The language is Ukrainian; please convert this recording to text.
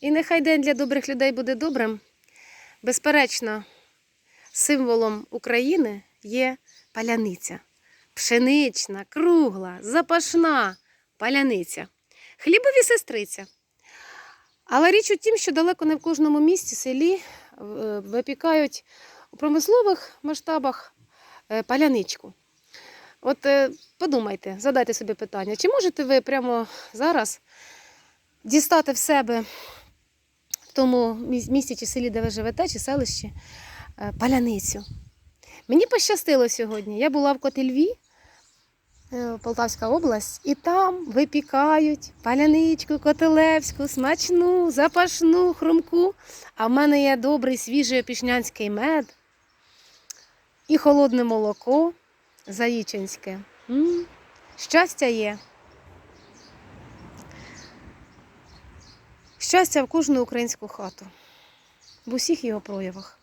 І нехай день для добрих людей буде добрим. Безперечно, символом України є паляниця. Пшенична, кругла, запашна паляниця. Хлібові сестриця. Але річ у тім, що далеко не в кожному місті, селі е, випікають у промислових масштабах е, паляничку. От е, подумайте, задайте собі питання, чи можете ви прямо зараз дістати в себе тому міс- місті чи селі, де ви живете, чи селищі, е, паляницю? Мені пощастило сьогодні. Я була в Котельві, е, Полтавська область, і там випікають паляничку, котелевську, смачну, запашну, хрумку. А в мене є добрий свіжий опішнянський мед і холодне молоко заїчинське. М, Щастя є. Щастя в кожну українську хату. В усіх його проявах.